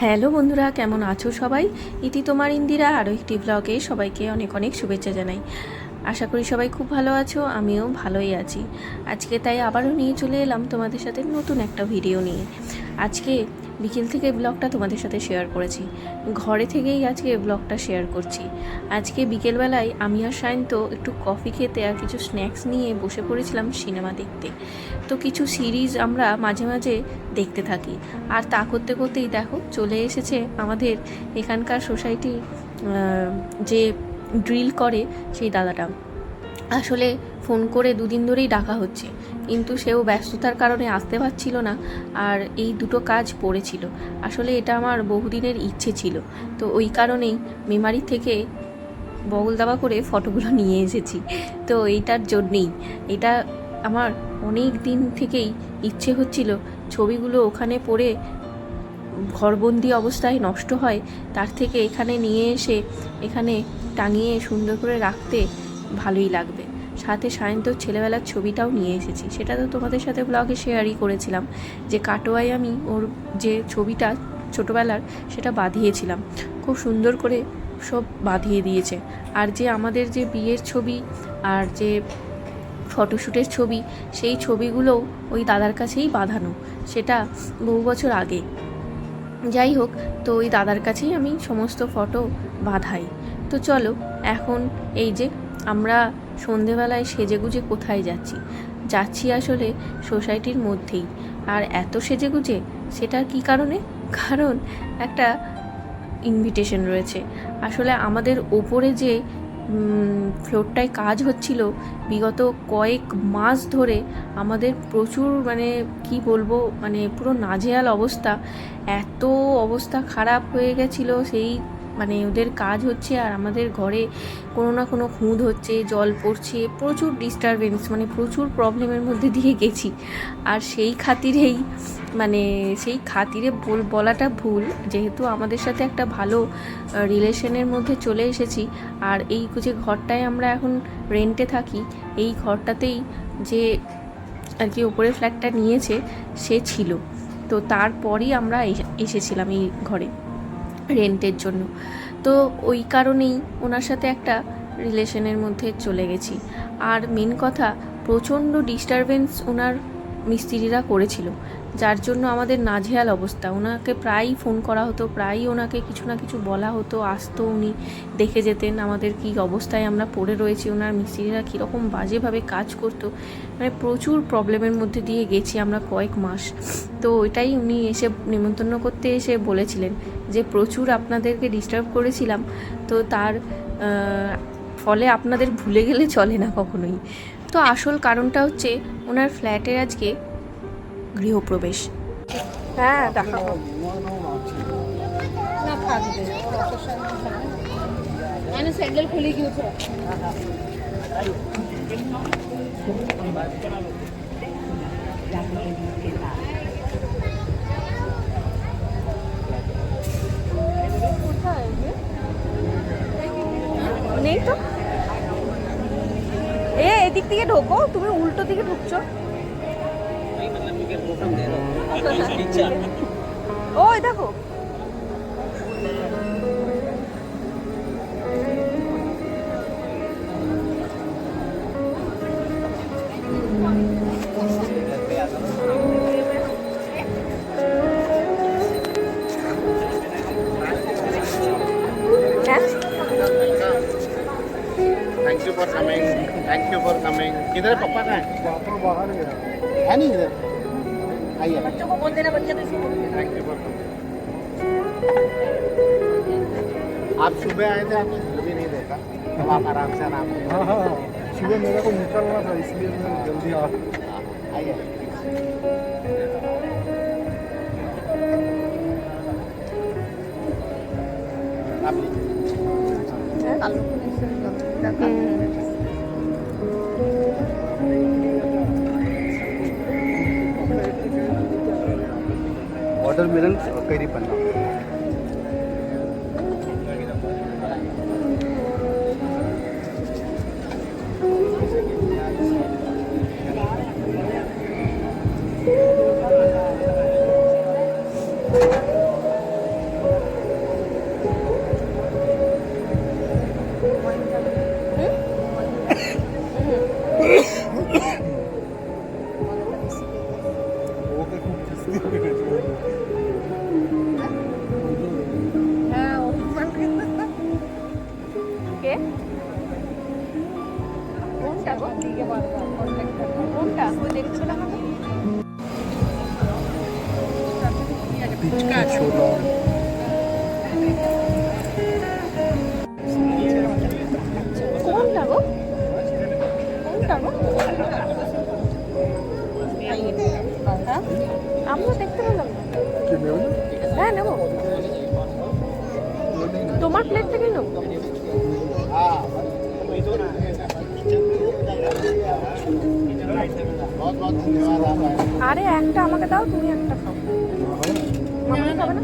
Hello বন্ধুরা, কেমন আছো সবাই? ইতি তোমার ইন্দিরা, আরও একটি ব্লগে সবাইকে অনেক অনেক শুভেচ্ছা জানাই। আশা করি সবাই খুব ভালো আছো, আমিও ভালোই আছি। আজকে তাই আবারও নিয়ে চলে এলাম তোমাদের সাথে নতুন একটা ভিডিও নিয়ে। আজকে বিকেল থেকে ব্লগটা তোমাদের সাথে শেয়ার করেছি। ঘরে থেকেই আজকে ব্লগটা শেয়ার করছি। আজকে বিকেলবেলায় আমি আর সায়ন্ত একটু কফি খেতে আর কিছু স্ন্যাক্স নিয়ে বসে পড়েছিলাম সিনেমা দেখতে। তো কিছু সিরিজ আমরা মাঝে মাঝে দেখতে থাকি। আর তা করতে করতেই দেখো, চলে এসেছে আমাদের এখানকার সোসাইটির যে ড্রিল করে সেই দাদাটা। আসলে ফোন করে দুদিন ধরেই ডাকা হচ্ছে, কিন্তু সেও ব্যস্ততার কারণে আসতে পারছিল না, আর এই দুটো কাজ পড়েছিল। আসলে এটা আমার বহুদিনের ইচ্ছে ছিল, তো ওই কারণেই মেমারি থেকে বগল দাবা করে ফটোগুলো নিয়ে এসেছি। তো এইটার জন্যেই, এটা আমার অনেক দিন থেকেই ইচ্ছে হচ্ছিল ছবিগুলো ওখানে পড়ে ঘরবন্দি অবস্থায় নষ্ট হয়, তার থেকে এখানে নিয়ে এসে এখানে টাঙিয়ে সুন্দর করে রাখতে ভালোই লাগবে। সাথে সায়ন্তর ছেলেবেলার ছবিটাও নিয়ে এসেছি। সেটা তো তোমাদের সাথে ব্লগে শেয়ারই করেছিলাম যে কাটোয়ায় আমি ওর যে ছবিটা ছোটোবেলার সেটা বাঁধিয়েছিলাম। খুব সুন্দর করে সব বাঁধিয়ে দিয়েছে। আর যে আমাদের যে বিয়ের ছবি আর যে ফটোশ্যুটের ছবি। সেই ছবিগুলোও ওই দাদার কাছেই বাঁধানো। সেটা বহু বছর আগে। যাই হোক, তো ওই দাদার কাছেই আমি সমস্ত ফটো বাঁধাই। তো চলো, এখন এই যে আমরা সন্ধেবেলায় সেজেগুজে কোথায় যাচ্ছি? যাচ্ছি আসলে সোসাইটির মধ্যেই। আর এত সেজেগুজে, সেটার কি কারণে? কারণ একটা ইনভিটেশন রয়েছে। আসলে আমাদের ওপরে যে ফ্লোরটায় কাজ হচ্ছিল বিগত কয়েক মাস ধরে আমাদের প্রচুর মানে কি বলব মানে পুরো নাজেহাল অবস্থা, এত অবস্থা খারাপ হয়ে গেছিল সেই মানে ওদের কাজ হচ্ছে আর আমাদের ঘরে কোনো না কোনো খুঁদ হচ্ছে, জল পড়ছে, প্রচুর ডিস্টারবেন্স মানে প্রচুর প্রবলেমের মধ্যে দিয়ে গেছি। আর সেই খাতিরেই মানে সেই খাতিরে বল, বলাটা ভুল, যেহেতু আমাদের সাথে একটা ভালো রিলেশনের মধ্যে চলে এসেছি। আর এই যে ঘরটায় আমরা এখন রেন্টে থাকি, এই ঘরটাতেই যে আর কি ওপরের ফ্ল্যাটটা নিয়েছে, সে ছিল। তো তারপরই আমরা এসেছিলাম এই ঘরে। রেন্টের জন্য। তো ওই কারণেই ওনার সাথে একটা রিলেশনের মধ্যে চলে গেছি। আর মেন কথা, প্রচণ্ড ডিস্টারবেন্স ওনার মিস্ত্রিরা করেছিল। যার জন্য আমাদের নাজেহাল অবস্থা। ওনাকে প্রায়ই ফোন করা হতো, প্রায়ই ওনাকে কিছু না কিছু বলা হতো, আসতো উনি, দেখে যেতেন আমাদের কি অবস্থায় আমরা পড়ে রয়েছি, ওনার মিস্ত্রিরা কীরকম বাজেভাবে কাজ করতো। মানে প্রচুর প্রবলেমের মধ্যে দিয়ে গেছি আমরা কয়েক মাস। তো ওইটাই উনি এসে নিমন্ত্রণ করতে এসে বলেছিলেন যে, প্রচুর আপনাদেরকে ডিস্টার্ব করেছিলাম। তো তার ফলে আপনাদের ভুলে গেলে চলে না কখনোই। তো আসল কারণটা হচ্ছে, ওনার ফ্ল্যাটের আজকে গৃহপ্রবেশ। হ্যাঁ দেখাবো না থাকবে। মানে স্যান্ডেল খুলে গিয়েছে। নেই তো। এ এদিক থেকে ঢোকো তুমি উল্টো দিকে ঢুকছো। দেখো आइए बच्चों को बोल देना बच्चे तो इसको आप सुबह आए थे आपने घर भी नहीं देखा। अब आप आराम से आराम हाँ हाँ सुबह मेरे को निकलना था इसलिए मैं जल्दी आ आइए। other melons, kairi panna. আমরা দেখতে পেলাম হ্যাঁ নেব। তোমার প্লেট থেকে নেব। আরে একটা আমাকে দাও, তুমি একটা খাও। মামা খাবে না?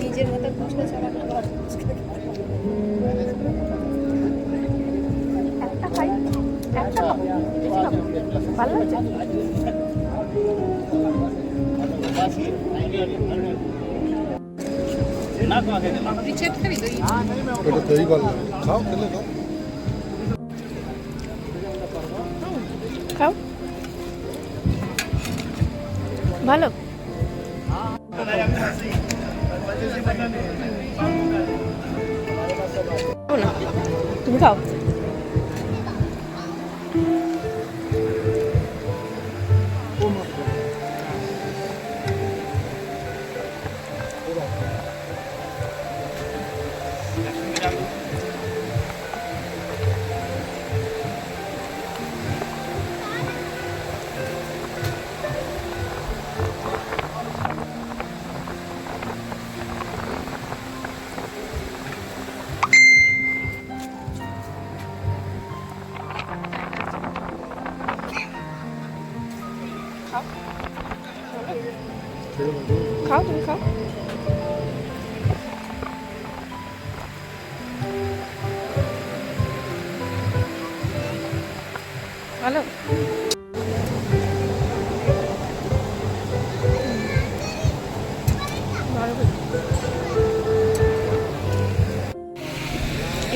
নিজের মতো কুচকে চালাতে ভালো লাগছে? খাও। ভালো। তুমি খাও।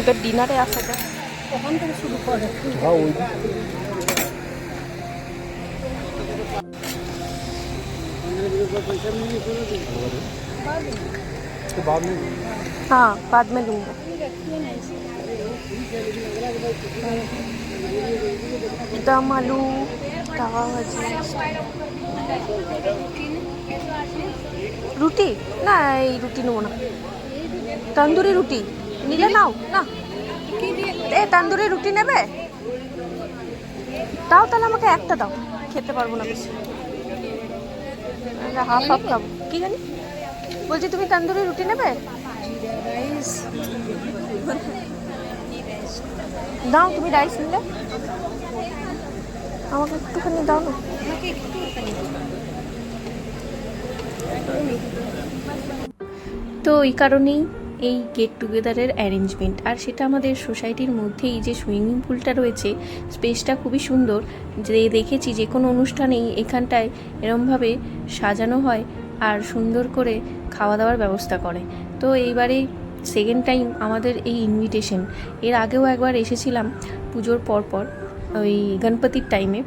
এবার ডিনারে আসা যাক ওখান থেকে শুরু করে খাও ওই तो बाद में हाँ बाद में लूँगा दम आलू तवा भाजी রুটি না এই রুটি নেবো না তন্দুরি রুটি নিলে নাও, না। এ, তন্দুরি রুটি নেবে? দাও তাহলে আমাকে একটা দাও, খেতে পারব না বেশি। হাফ হাফ খাব। কি জানি? বলছি, তুমি তন্দুরি রুটি নেবে? দাও, তুমি রাইস নিলে। আমাকে একটুখানি দাও না। তো এই কারণেই এই গেট টুগেদারের অ্যারেঞ্জমেন্ট আর সেটা আমাদের সোসাইটির মধ্যেই যে সুইমিং পুলটা রয়েছে স্পেসটা খুবই সুন্দর। যে দেখেছি যে কোনো অনুষ্ঠানেই এখানটায় এরমভাবে সাজানো হয় আর সুন্দর করে খাওয়া দাওয়ার ব্যবস্থা করে। তো এইবারে সেকেন্ড টাইম আমাদের এই ইনভিটেশন এর আগেও একবার এসেছিলাম পুজোর পরপর, ওই গণপতির টাইমে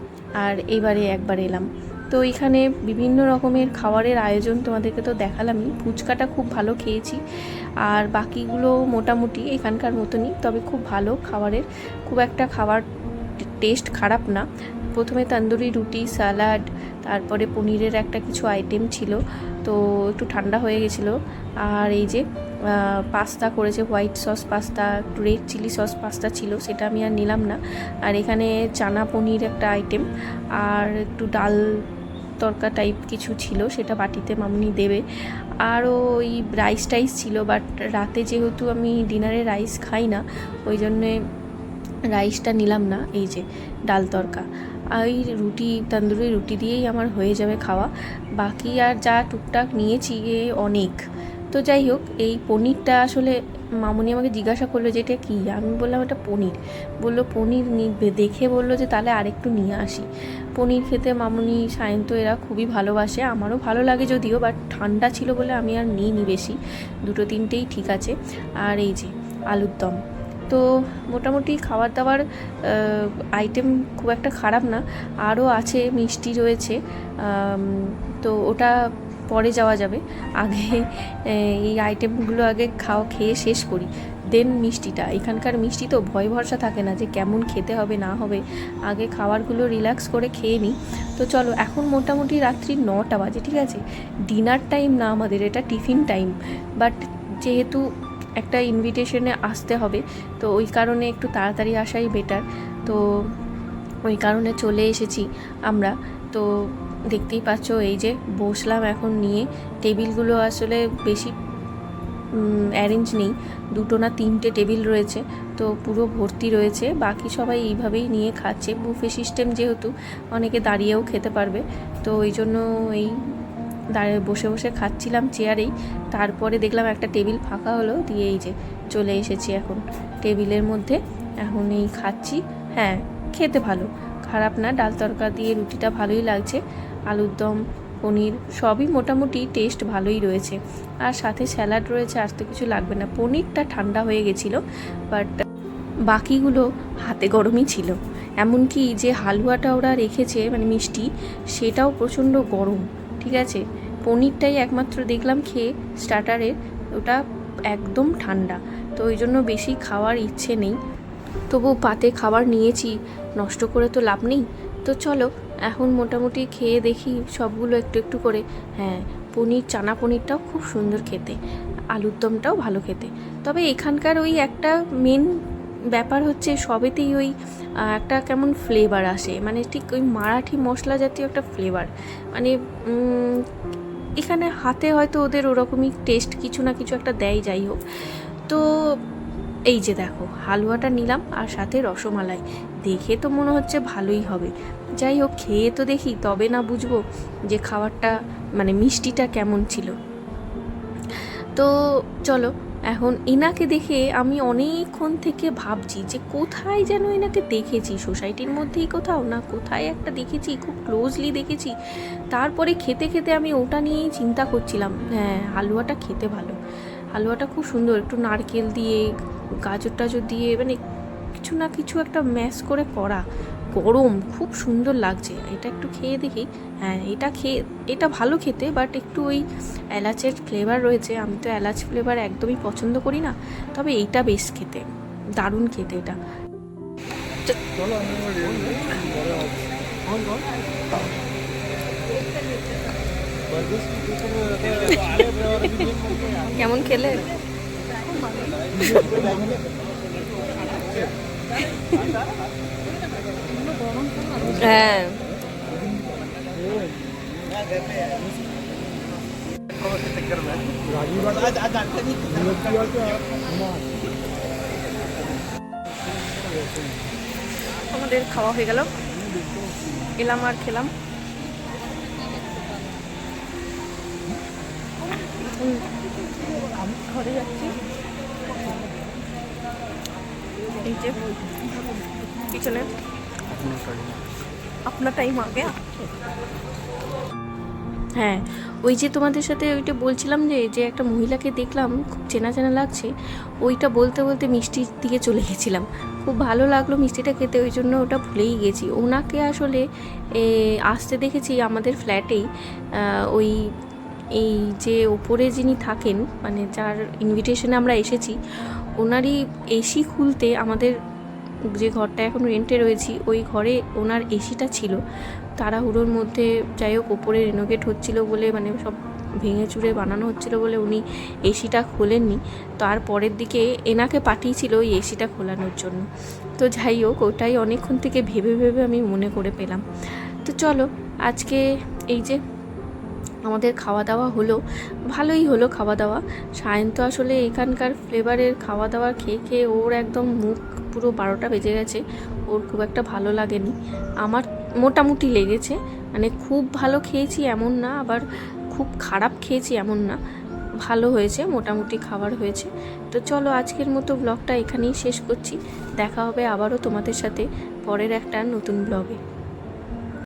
আর এইবারে একবার এলাম। তো এখানে বিভিন্ন রকমের খাবারের আয়োজন তোমাদেরকে তো দেখালামই। ফুচকাটা খুব ভালো খেয়েছি। আর বাকিগুলো মোটামুটি এখানকার মতনই, তবে খুব ভালো খাবারের। খুব একটা খাবার টেস্ট খারাপ না। প্রথমে তন্দুরি রুটি, স্যালাড, তারপরে পনিরের একটা কিছু আইটেম ছিল। তো একটু ঠান্ডা হয়ে গেছিল। আর এই যে পাস্তা করেছে, হোয়াইট সস পাস্তা, একটু রেড চিলি সস পাস্তা ছিল, সেটা আমি আর নিলাম না। আর এখানে চানা পনির একটা আইটেম। আর একটু ডাল তরকা টাইপ কিছু ছিল, সেটা বাটিতে মামনি দেবে। আরও ওই রাইস টাইস ছিল বাট রাতে যেহেতু আমি ডিনারে রাইস খাই না, ওই জন্যে রাইসটা নিলাম না, এই যে ডাল তরকা। আর এই রুটি, তন্দুরি রুটি দিয়েই আমার হয়ে যাবে খাওয়া। বাকি আর যা টুকটাক নিয়েছি, এ অনেক। তো যাই হোক, এই পনিরটা আসলে মামুনি আমাকে জিজ্ঞাসা করল যে এটা কী? আমি বললাম, এটা পনির। বলল, পনির দেখে বলল যে, তাহলে আরেকটু নিয়ে আসি। পনির খেতে মামুনি, সায়ন্ত এরা খুবই ভালোবাসে। আমারও ভালো লাগে যদিও বাট ঠান্ডা ছিল বলে আমি আর নিইনি বেশি। দুটো তিনটেই ঠিক আছে। আর এই যে, আলুর দম। তো মোটামুটি খাবার দাবার আইটেম খুব একটা খারাপ না। আরও আছে, মিষ্টি রয়েছে। তো ওটা পরে যাওয়া যাবে। আগে এই আইটেমগুলো আগে খাওয়া খেয়ে শেষ করি। দেন মিষ্টিটা। এখানকার মিষ্টি তো ভয় ভরসা থাকে না যে কেমন খেতে হবে, না হবে। আগে খাবারগুলো রিল্যাক্স করে খেয়ে নিই। তো চলো, এখন মোটামুটি রাত্রি নটা বাজে, ঠিক আছে? ডিনার টাইম না আমাদের, এটা টিফিন টাইম বাট যেহেতু একটা ইনভিটেশনে আসতে হবে, তো ওই কারণে একটু তাড়াতাড়ি আসাই বেটার তো ওই কারণে চলে এসেছি আমরা। তো দেখতেই পাচ্ছ, এই যে বসলাম এখন নিয়ে। টেবিলগুলো আসলে বেশি অ্যারেঞ্জ নেই। দুটো না তিনটে টেবিল রয়েছে, তো পুরো ভর্তি রয়েছে। বাকি সবাই এইভাবেই নিয়ে খাচ্ছে। বুফে সিস্টেম যেহেতু, অনেকে দাঁড়িয়েও খেতে পারবে। তো ওই জন্য এই দাঁড়িয়ে বসে বসে খাচ্ছিলাম চেয়ারেই তারপরে দেখলাম একটা টেবিল ফাঁকা হলো, দিয়ে এই যে চলে এসেছি এখন টেবিলের মধ্যে। এখন এই খাচ্ছি। হ্যাঁ খেতে ভালো। খারাপ না, ডাল তরকা দিয়ে রুটিটা ভালোই লাগছে। আলুর দম, পনির, সবই মোটামুটি টেস্ট ভালোই রয়েছে। আর সাথে স্যালাড রয়েছে, আর তো কিছু লাগবে না। পনিরটা ঠান্ডা হয়ে গেছিল বাট বাকিগুলো হাতে গরমই ছিল। এমনকি যে হালুয়াটা ওরা রেখেছে মানে মিষ্টি, সেটাও প্রচণ্ড গরম, ঠিক আছে? পনিরটাই একমাত্র দেখলাম খেয়ে স্টার্টারের ওটা একদম ঠান্ডা। তো ওই জন্য বেশি খাওয়ার ইচ্ছে নেই। তবু পাতে খাবার নিয়েছি, নষ্ট করে তো লাভ নেই। তো চলো এখন মোটামুটি খেয়ে দেখি সবগুলো একটু একটু করে। হ্যাঁ পনির, চানা পনিরটাও খুব সুন্দর খেতে, আলুর দমটাও ভালো খেতে। তবে এখানকার ওই একটা মেন ব্যাপার হচ্ছে সবেতেই ওই একটা কেমন ফ্লেভার আসে। মানে ঠিক ওই মারাঠি মশলা জাতীয় একটা ফ্লেভার মানে এখানে হাতে হয়তো ওদের ওরকমই টেস্ট কিছু না কিছু একটা দেয় যাই হোক। তো এই যে দেখো, হালুয়াটা নিলাম আর সাথে রসমালাই। দেখে তো মনে হচ্ছে ভালোই হবে। যাই হোক, খেয়ে তো দেখি, তবে না বুঝব যে খাবারটা মানে মিষ্টিটা কেমন ছিল। তো চলো, এখন এনাকে দেখে আমি অনেকক্ষণ থেকে ভাবছি যে কোথায় যেন এনাকে দেখেছি? সোসাইটির মধ্যেই কোথাও না কোথায় একটা দেখেছি, খুব ক্লোজলি দেখেছি। তারপরে খেতে খেতে আমি ওটা নিয়েই চিন্তা করছিলাম হ্যাঁ হালুয়াটা খেতে ভালো। হালুয়াটা খুব সুন্দর, একটু নারকেল দিয়ে গাজর টাজর দিয়ে মানে কিছু না কিছু একটা ম্যাশ করে করা। গরম খুব সুন্দর লাগছে। এটা একটু খেয়ে দেখি। হ্যাঁ এটা খেয়ে এটা ভালো খেতে বাট একটু ওই এলাচের ফ্লেভার রয়েছে। আমি তো এলাচ ফ্লেভার একদমই পছন্দ করি না তবে এইটা বেশ খেতে। দারুণ খেতে এটা। আসছি। কেমন খেলে? হ্যাঁ। আমাদের খাওয়া হয়ে গেল। এলাম আর খেলাম। আমি ঘরে যাচ্ছি। আপনার টাইম আগে। হ্যাঁ ওই যে তোমাদের সাথে ওইটা বলছিলাম যে যে একটা মহিলাকে দেখলাম, খুব চেনা চেনা লাগছে, ওইটা বলতে বলতে মিষ্টির দিকে চলে গেছিলাম। খুব ভালো লাগল মিষ্টিটা খেতে, ওই জন্য ওটা ভুলেই গেছি। ওনাকে আসলে আসতে দেখেছি আমাদের ফ্ল্যাটেই ওই, এই যে ওপরে যিনি থাকেন মানে যার ইনভিটেশনে আমরা এসেছি ওনারই এসি খুলতে আমাদের যে ঘরটা এখন রেন্টে রয়েছি, ওই ঘরে ওনার এসিটা ছিল। তাড়াহুড়োর মধ্যে যাই হোক, ওপরে রেনোভেট হচ্ছিল বলে মানে সব ভেঙে চুরে বানানো হচ্ছিল বলে উনি এসিটা খোলেননি। তার পরের দিকে এনাকে পাঠিয়েছিল ওই এসিটা খোলানোর জন্য। তো যাই হোক, ওটাই অনেকক্ষণ থেকে ভেবে ভেবে আমি মনে করে পেলাম। তো চলো, আজকে এই যে আমাদের খাওয়া দাওয়া হলো, ভালোই হলো খাওয়া দাওয়া সায়ন তো আসলে এখানকার ফ্লেভারের খাওয়া দাওয়া খেয়ে খেয়ে ওর একদম মুখ পুরো বারোটা বেজে গেছে, ওর খুব একটা ভালো লাগেনি। আমার মোটামুটি লেগেছে মানে খুব ভালো খেয়েছি এমন না, আবার খুব খারাপ খেয়েছি এমন না। ভালো হয়েছে, মোটামুটি খাবার হয়েছে। তো চলো আজকের মতো ব্লগটা এখানেই শেষ করছি। দেখা হবে আবারও তোমাদের সাথে পরের একটা নতুন ব্লগে